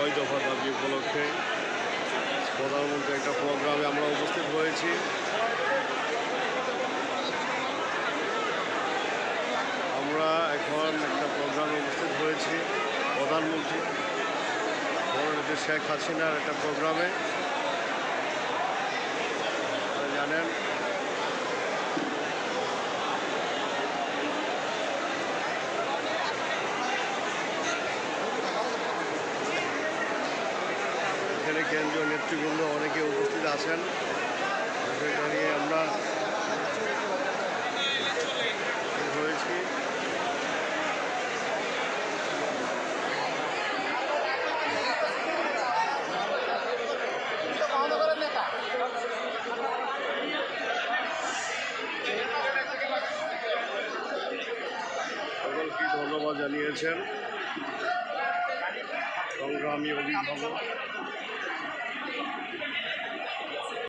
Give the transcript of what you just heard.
ছয় দফা দাবি উপলক্ষে প্রধানমন্ত্রী একটা প্রোগ্রামে আমরা উপস্থিত হয়েছি। আমরা এখন একটা প্রোগ্রামে উপস্থিত হয়েছি প্রধানমন্ত্রী বড় শেখ হাসিনার একটা প্রোগ্রামে। জানেন এখানে কেন্দ্রীয় নেতৃবৃন্দ অনেকে উপস্থিত আছেন। সেটা আমরা হয়েছি ধন্যবাদ জানিয়েছেন। আমি অভিভাবক